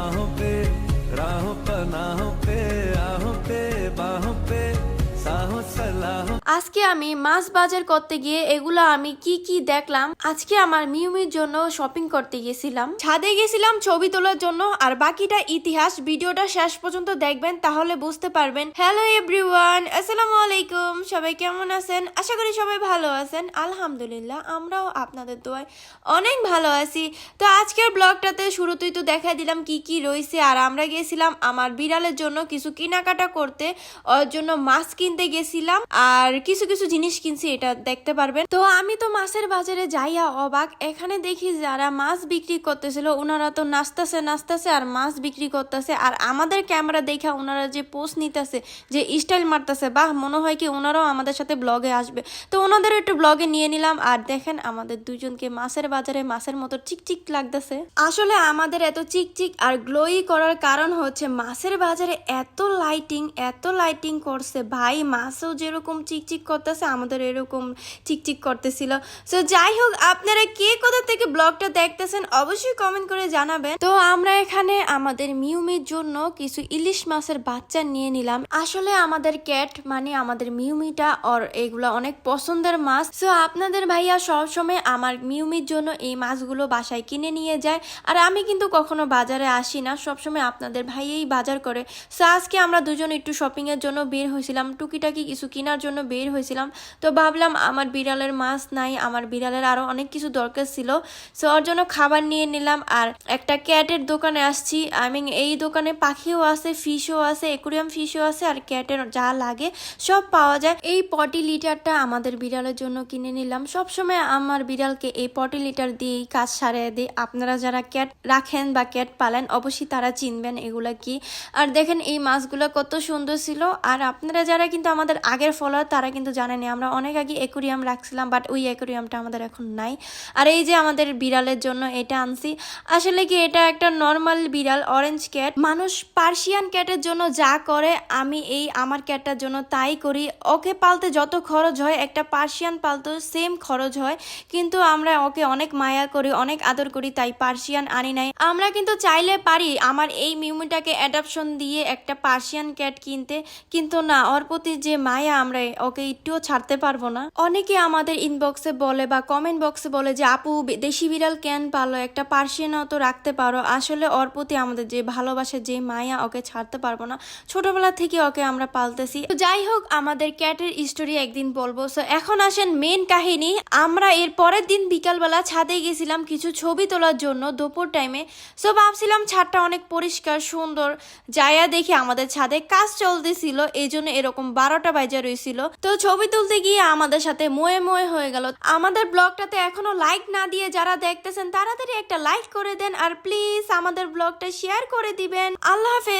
बाहों पे আজকে আমি মাছ বাজার করতে গিয়ে এগুলো আমি কি কি দেখলাম? আজকে আমার মিউমির জন্য শপিং করতে গেছিলাম। ছাদে গেছিলাম ছবি তোলার জন্য আর বাকিটা ইতিহাস ভিডিওটা শেষ পর্যন্ত দেখবেন তাহলে বুঝতে পারবেন। হ্যালো এভরিওয়ান আসসালামু আলাইকুম। সবাই কেমন আছেন? আশা করি সবাই ভালো আছেন। আলহামদুলিল্লাহ, আমরাও আপনাদের দোয়ায় অনেক ভালো আছি। তো আজকের ব্লগটাতে শুরুতেই তো দেখা দিলাম কি কি রয়েছে। আর আমরা গেছিলাম আমার বিড়ালের জন্য কিছু কেনাকাটা করতে। ওর জন্য মাছ কিনতে গেছিলাম। আর কিছু কিছু জিনিস কিনছি, এটা দেখতে পারবেন। তো আমি তো মাছের বাজারে যাইয়া অবাক। এখানে দেখি যারা মাছ বিক্রি করতেছিল ওনারা তো নাচতেছে নাচতেছে আর মাছ বিক্রি করতেছে। আর আমাদের ক্যামেরা দেখা ওনারা যে পোস্ট নিতেছে, যে স্টাইল মারতেছে, বাহ, মনে হয় কি ওনারাও আমাদের সাথে ব্লগে আসবে। তো ওনাদের একটু ব্লগে নিয়ে নিলাম। আর দেখেন, আমাদের দুজনকে মাছের বাজারে মাছের মতো চিকচিক লাগতেছে। আসলে আমাদের এত চিকচিক আর গ্লোই করার কারণ হচ্ছে, মাছের বাজারে এত লাইটিং এত লাইটিং করছে। ভাই, মাছও যেরকম চিকচিক করতেছে, আমাদের এরকম চিকচিক করতেছিল। সো যাই হোক আপনারা কে কোথা থেকে ব্লগটা দেখতেছেন অবশ্যই কমেন্ট করে জানাবেন। তো আমরা এখানে আমাদের মিউমির জন্য কিছু ইলিশ মাছের বাচ্চা নিয়ে নিলাম। আসলে আমাদের ক্যাট মানে আমাদের মিউমিটা ওর এগুলো অনেক পছন্দের মাছ। সো আপনাদের ভাইয়া সবসময় আমার মিউমির জন্য এই মাছগুলো বাসায় কিনে নিয়ে যায়। আর আমি কিন্তু কখনো বাজারে আসি না, সবসময় আপনাদের ভাইয়েই বাজার করে। সো আজকে আমরা দুজন একটু শপিং এর জন্য বের হয়েছিলাম। টুকিটাকি কিছু কেনার জন্য বের হয়েছিলাম। তো ভাবলাম আমার বিড়ালের মাছ নাই, আমার বিড়ালের আরও অনেক কিছু দরকার ছিল। সো ওর জন্য খাবার নিয়ে নিলাম আর একটা ক্যাটের দোকানে আসছি। আই মিন এই দোকানে পাখিও আছে ফিশও আছে একুরিয়াম ফিশও আছে আর ক্যাটের যা লাগে সব পাওয়া যায়। এই পটি লিটারটা আমাদের বিড়ালের জন্য কিনে নিলাম। সবসময় আমার বিড়ালকে এই পটি লিটার দিয়েই কাজ সারিয়ে দিই। আপনারা যারা ক্যাট রাখেন বা ক্যাট পালেন, অবশ্যই তারা চিনবেন এগুলা কি। আর দেখেন এই মাছগুলো কত সুন্দর ছিল। আর আপনারা যারা কিন্তু আমাদের আগের ফলোয়ার তারা কিন্তু জানেনি আমরা অনেক আগে একুরিয়াম রাখছিলাম বাট ওই একুরিয়ামটা আমাদের এখন নাই। আর এই যে আমাদের বিড়ালের জন্য এটা আনছি, আসলে কি এটা একটা নর্মাল বিড়াল অরেঞ্জ ক্যাট মানুষ পার্সিয়ান ক্যাটের জন্য যা করে, আমি এই আমার ক্যাটটার জন্য তাই করি। ওকে পালতে যত খরচ হয়, একটা পার্সিয়ান পালতেও সেম খরচ হয়, কিন্তু আমরা ওকে অনেক মায়া করি, অনেক আদর করি, তাই পার্সিয়ান আনি নাই। আমরা কিন্তু চাইলে পারি, আমার এই মিউমিটাকে অ্যাডাপশন দিয়ে একটা পার্সিয়ান ক্যাট কিনতে, কিন্তু না, ওর প্রতি যে মায়া আমরা ওকে একটুও ছাড়তে পারব না। অনেকে আমাদের ইনবক্সে বলে বা কমেন্ট বক্সে বলে যে, আপু দেশি বিড়াল কেন পালো? একটা পার্সিয়ানও তো রাখতে পারো। আসলে ওর প্রতি আমাদের যে ভালোবাসা, যে মায়া, ওকে ছাড়তে পারব না। ছোটবেলা থেকে ওকে আমরা পালতেছি। তো যাই হোক, আমাদের ক্যাটের স্টোরি একদিন বলব। সো এখন আসেন মেন কাহিনী। আমরা এর পরের দিন বিকালবেলা ছাদে গেছিলাম কিছু ছবি তোলার জন্য দুপুর টাইমে সো ভাবছিলাম ছাদটা অনেক পরিষ্কার, সুন্দর। যাইয়া দেখি আমাদের ছাদে কাজ চলতেছিল। এই জন্য এরকম বারোটা বাজে রয়েছিল তো ছবি তুলতে গিয়ে আমাদের সাথে ময়ে ময়ে হয়ে গেল। আমাদের ব্লগটাতে এখনও লাইক না দিয়ে যারা দেখতেছেন, তাড়াতাড়ি একটা লাইক করে দেন আর প্লিজ আমাদের ব্লগটা শেয়ার করে দিবেন। আল্লাহ হাফেজ।